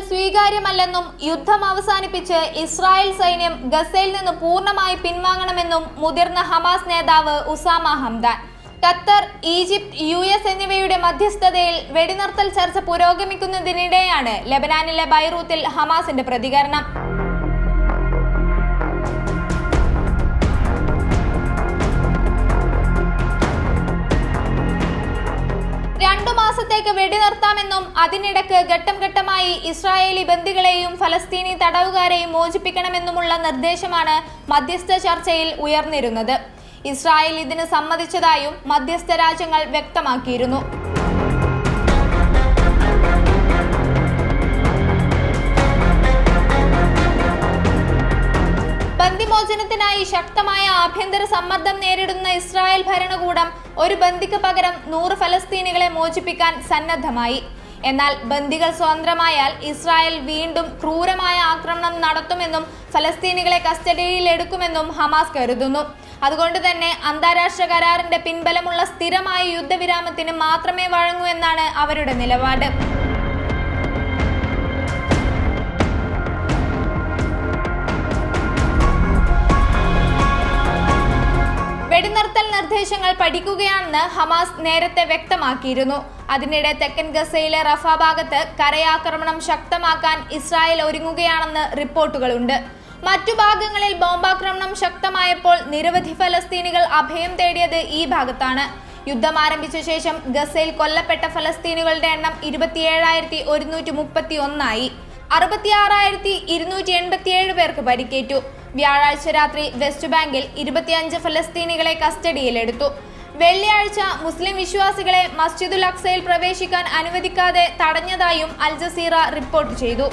സ്വീകാര്യമല്ലെന്നും യുദ്ധം അവസാനിപ്പിച്ച് ഇസ്രായേൽ സൈന്യം ഗസയിൽ നിന്ന് പൂർണമായി പിൻവാങ്ങണമെന്നും മുതിർന്ന ഹമാസ് നേതാവ് Osama Hamdan. Qatar Egypt U S എന്നിവയുടെ മധ്യസ്ഥതയിൽ വെടിനിർത്തൽ ചർച്ച പുരോഗമിക്കുന്നതിനിടെയാണ് ലെബനാനിലെ ബൈറൂത്തിൽ ഹമാസിന്റെ പ്രതികരണം. രണ്ടു മാസത്തേക്ക് വെടിനിർത്താമെന്നും അതിനിടക്ക് ഘട്ടം ഘട്ടമായി ഇസ്രായേലി ബന്ദികളെയും ഫലസ്തീനി തടവുകാരെയും മോചിപ്പിക്കണമെന്നുമുള്ള നിർദ്ദേശമാണ് മധ്യസ്ഥ ചർച്ചയിൽ ഉയർന്നിരുന്നത്. ഇസ്രായേൽ ഇതിന് സമ്മതിച്ചതായും മധ്യസ്ഥ രാജ്യങ്ങൾ വ്യക്തമാക്കിയിരുന്നു. ബന്ദിമോചനത്തിനായി ശക്തമായ ആഭ്യന്തര സമ്മർദ്ദം നേരിടുന്ന ഇസ്രായേൽ ഭരണകൂടം ഒരു ബന്ദിക്ക് പകരം നൂറ് ഫലസ്തീനികളെ മോചിപ്പിക്കാൻ സന്നദ്ധമായി. എന്നാൽ ബന്ദികൾ സ്വതന്ത്രമായാൽ ഇസ്രായേൽ വീണ്ടും ക്രൂരമായ ആക്രമണം നടത്തുമെന്നും ഫലസ്തീനികളെ കസ്റ്റഡിയിൽ എടുക്കുമെന്നും ഹമാസ് കരുതുന്നു. അതുകൊണ്ട് തന്നെ അന്താരാഷ്ട്ര കരാറിന്റെ പിൻബലമുള്ള സ്ഥിരമായ യുദ്ധവിരാമത്തിന് മാത്രമേ വഴങ്ങൂ എന്നാണ് അവരുടെ നിലപാട്. നിർദ്ദേശങ്ങൾ പഠിക്കുകയാണെന്ന് ഹമാസ് നേരത്തെ വ്യക്തമാക്കിയിരുന്നു. അതിനിടെ തെക്കൻ ഗസയിലെ റഫ ഭാഗത്ത് കരയാക്രമണം ശക്തമാക്കാൻ ഇസ്രായേൽ ഒരുങ്ങുകയാണെന്ന് റിപ്പോർട്ടുകളുണ്ട്. മറ്റു ഭാഗങ്ങളിൽ ബോംബാക്രമണം ശക്തമായപ്പോൾ നിരവധി ഫലസ്തീനികൾ അഭയം തേടിയത് ഈ ഭാഗത്താണ്. യുദ്ധം ആരംഭിച്ച ശേഷം ഗസയിൽ കൊല്ലപ്പെട്ട ഫലസ്തീനുകളുടെ എണ്ണം ഇരുപത്തിയേഴായിരത്തി ഒരുന്നൂറ്റി മുപ്പത്തി ഒന്നായി അറുപത്തിയാറായിരത്തി ഇരുന്നൂറ്റി എൺപത്തിയേഴ് പേർക്ക് പരിക്കേറ്റു. വ്യാഴാഴ്ച രാത്രി വെസ്റ്റ് ബാങ്കിൽ ഇരുപത്തിയഞ്ച് ഫലസ്തീനികളെ കസ്റ്റഡിയിലെടുത്തു. വെള്ളിയാഴ്ച മുസ്ലിം വിശ്വാസികളെ മസ്ജിദുൽ അക്സയിൽ പ്രവേശിക്കാൻ അനുവദിക്കാതെ തടഞ്ഞതായും അൽ ജസീറ റിപ്പോർട്ട് ചെയ്തു.